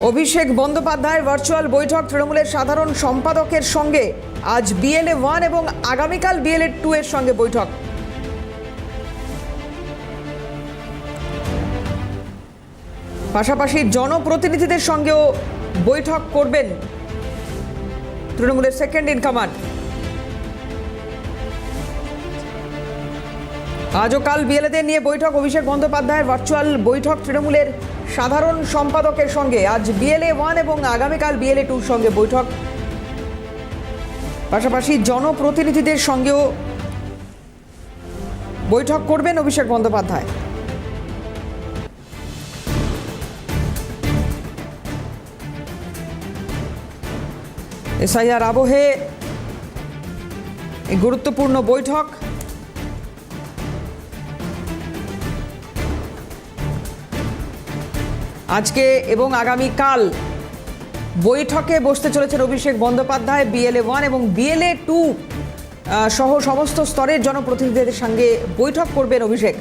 অভিষেক বন্দ্যোপাধ্যায়ের ভার্চুয়াল বৈঠক তৃণমূলের সাধারণ সম্পাদকের সঙ্গে। আজ বিএলএ ওয়ান এবং আগামীকাল বিএলএ টু এর সঙ্গে বৈঠক। পাশাপাশি জনপ্রতিনিধিদের সঙ্গেও বৈঠক করবেন তৃণমূলের সেকেন্ড ইন কমান্ড আজও কাল বিএলএদের নিয়ে বৈঠক। অভিষেক বন্দ্যোপাধ্যায়ের ভার্চুয়াল বৈঠক তৃণমূলের সাধারণ সম্পাদকের সঙ্গে। আজ বিএলএ ওয়ান এবং আগামীকাল বিএলএ টুর সঙ্গে বৈঠক। পাশাপাশি জনপ্রতিনিধিদের সঙ্গেও বৈঠক করবেন অভিষেক বন্দ্যোপাধ্যায়। এসআইআর আবহে গুরুত্বপূর্ণ বৈঠক। আজকে এবং আগামীকাল বৈঠকে বসতে চলেছেন অভিষেক বন্দ্যোপাধ্যায় বিএলএ ওয়ান এবং বিএলএ টু সহ সমস্ত স্তরের জনপ্রতিনিধিদের সঙ্গে বৈঠক করবেন অভিষেক।